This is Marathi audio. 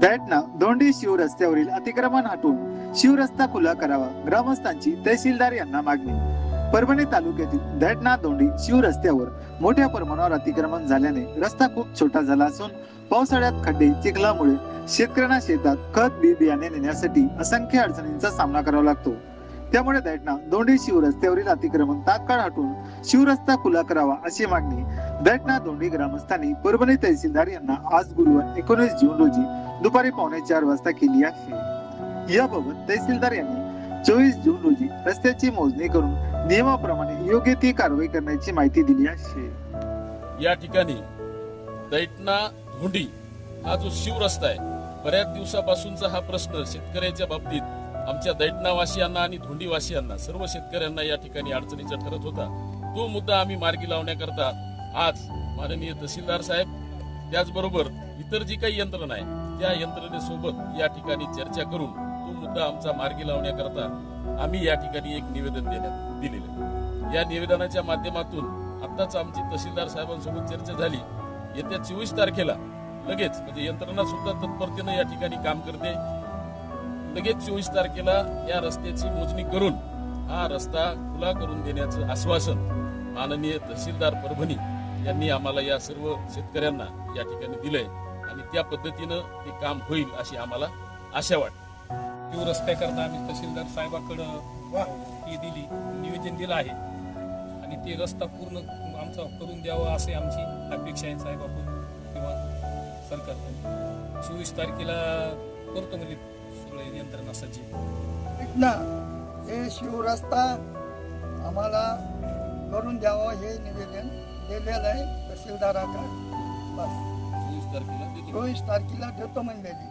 दैटना दोंडी शिव रस्त्यावरील अतिक्रमण हटवून शिवरस्ता खुला करावा ग्रामस्थांची तहसीलदार यांना मागणी. परभणी तालुक्यातील दैटना दोंडी शिव रस्त्यावर मोठ्या प्रमाणावर अतिक्रमण झाल्याने रस्ता खूप छोटा झाला असून पावसाळ्यात खड्डे चिखलामुळे शेतकऱ्यांना शेतात खत बी बियाणे नेण्यासाठी असंख्य अडचणींचा सामना करावा लागतो. त्यामुळे दैटना दोंडी शिवरस्त्यावरील अतिक्रमण तात्काळ हटवून शिवरस्ता खुला करावा अशी मागणी दैटना दोंडी ग्रामस्थांनी परभणी तहसीलदार यांना आज गुरुवार एकोणीस जून रोजी दुपारी पावणे चार वाजता केली आहे. याबाबत तहसीलदार यांनी चोवीस जून रोजी रस्त्याची मोजणी करून नियमाप्रमाणे योग्य ती कारवाई करण्याची माहिती दिली आहे. या ठिकाणी दैटना धोंडी हा जो शिवरस्ता आहे बऱ्याच दिवसापासूनचा हा प्रश्न शेतकऱ्याच्या बाबतीत आमच्या दैटनावासियांना आणि धोंडीवासियांना सर्व शेतकऱ्यांना या ठिकाणी अडचणीचा ठरत होता. तो मुद्दा आम्ही मार्गी लावण्याकरता आज माननीय तहसीलदार साहेब त्याचबरोबर इतर जी काही यंत्रणा आहे त्या यंत्रणेसोबत या ठिकाणी चर्चा करून तो मुद्दा आमचा मार्गी लावण्याकरता आम्ही या ठिकाणी एक निवेदन देण्यात दिलेलं आहे. या निवेदनाच्या माध्यमातून आत्ताच आमची तहसीलदार साहेबांसोबत चर्चा झाली. येत्या चोवीस तारखेला लगेच म्हणजे यंत्रणा सुद्धा तत्परतेनं या ठिकाणी काम करते. लगेच चोवीस तारखेला या रस्त्याची मोजणी करून हा रस्ता खुला करून देण्याचं आश्वासन माननीय तहसीलदार परभणी यांनी आम्हाला या सर्व शेतकऱ्यांना या ठिकाणी दिलंय. आणि त्या पद्धतीनं ते काम होईल अशी आम्हाला आशा वाटते. शिव रस्त्याकरता आम्ही तहसीलदार साहेबाकडं ही दिली निवेदन दिलं आहे. आणि ते रस्ता पूर्ण आमचा करून द्यावा असे आमची अपेक्षा आहे साहेबाकडून किंवा सरकारकडून. चोवीस तारखेला करतो म्हणजे सगळे यंत्रणा सज्ज ना. हे शिवरस्ता आम्हाला करून द्यावं हे निवेदन दिलेलं आहे तहसीलदाराकडे. बस. चोवीस तारखेला चोवीस तारखेला देतो म्हणलेली.